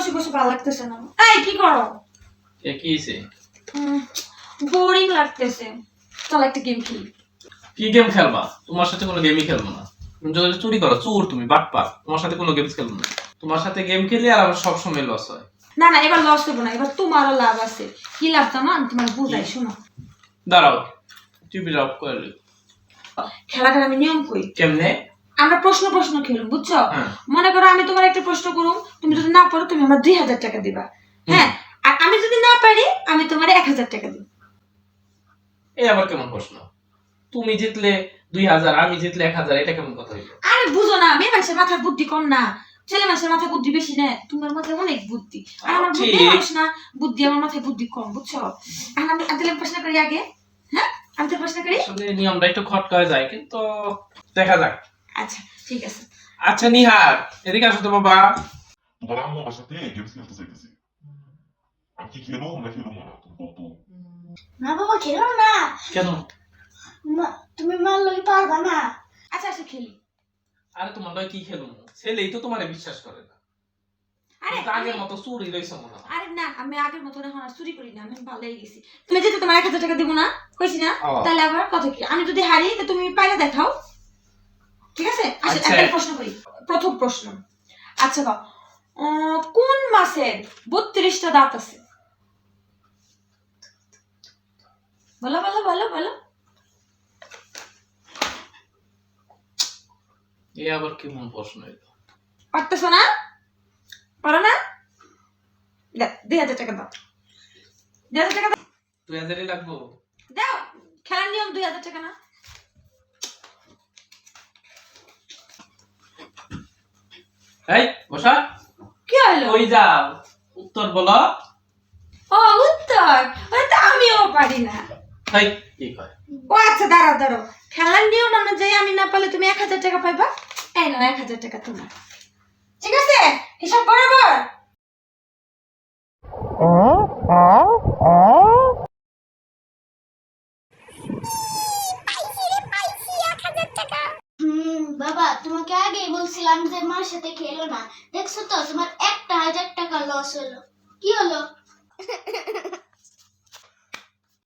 বসে বসে ভালো লাগতেছে না। এই কি করো? এ কি হয়েছে বোরিং লাগতেছে। চল একটা গেম খেলি। কি গেম খেলবা? তোমার সাথে কোনো গেমই খেলব না। তুমি যদি চুরি করো চোর তুমি বাটপার তোমার সাথে কোনো খেলব না। তোমার সাথে গেম খেলে আর আমার সবসময় লস হয়। না না এবার লস করব না এবার তোমারও লাভ আছে। কি লাভ জানো আমি তোমার বুঝাই শোনো। দাঁড়াও টিভি অফ করে খেলাটার আমি নিয়ম করি কেমনে? আমরা প্রশ্ন প্রশ্ন খেলুম বুঝছ? হ্যাঁ। মনে করো আমি তোমার একটা প্রশ্ন করুম তুমি যদি না পারো তুমি আমার দুই হাজার টাকা দিবা। হ্যাঁ আর আমি যদি না পারি আমি তোমার এক হাজার টাকা দিব এই আবার কেমন প্রশ্ন? তুমি জিতলে দুই হাজার আমি জিতলে এক হাজার এটা কেমন কথা হইল? আরে বুঝো না মেয়ে মানুষের মাথার বুদ্ধি কম না। ছেলে মানুষের মাথায় বুদ্ধি বেশি না তোমার মাথায় অনেক বুদ্ধি। আর আমার বুদ্ধি মানুষ না বুদ্ধি আমার মাথায় বুদ্ধি কম বুঝছ? আর আমি আমি প্রশ্ন করি আগে হ্যাঁ? আমি তো প্রশ্ন করি? নিয়মটা একটু খটকা হয়ে যায় কিন্তু দেখা যাক। আচ্ছা ঠিক আছে। আচ্ছা নিহার এদিকে আসো তো বাবা। আমার গেমস খেলতে চাইতেছে। আমি কি খেলব না খেলব না তুমি বলতো না বাবা খেলো না। কেন? তুমি মারলে পারবা না। আচ্ছা আচ্ছা খেলি। আরে তোমার লয় কি খেলুম ছেলেই তো তোমারে বিশ্বাস করে না। আরে আগের আমি- মতো চুরি মনে আরে না আমি আগের মতন এখন আর চুরি করি না আমি ভালোই গেছি। তুমি যেতে তোমার এক হাজার টাকা দিব না কইছি না। তাহলে আবার কথা কি? আমি যদি হারি তো তুমি পাইলে দেখাও ঠিক আছে আচ্ছা আচ্ছা। একটা প্রশ্ন করি। প্রথম প্রশ্ন। আচ্ছা আহ, কোন মাসের বত্রিশটা দাঁত আছে? বলো বলো বলো বলো। এ আবার কেমন প্রশ্ন এটা? পারতেছো না? পারো না? দে- দুই হাজার টাকা দাও। দুই হাজার টাকা দাও। দুই হাজারই লাগবো। দাও খেলার নিয়ম দুই হাজার টাকা না। এই বসা। কি হলো? ওই যাও উত্তর বলো। ও উত্তর। ওই তো আমিও পারি না। এই কি কয়? ও আচ্ছা দাঁড়াও দাঁড়াও। খেলার নিয়ম অনুযায়ী আমি না পারলে তুমি এক হাজার টাকা পাইবা? এই না এক হাজার টাকা তোমার। ঠিক আছে? হিসাব বরাবর? বাবা, তোমাকে আগেই বলছিলাম যে মার সাথে খেলো না। দেখছ তো, তোমার একটা হাজার টাকা লস হলো। কি হলো?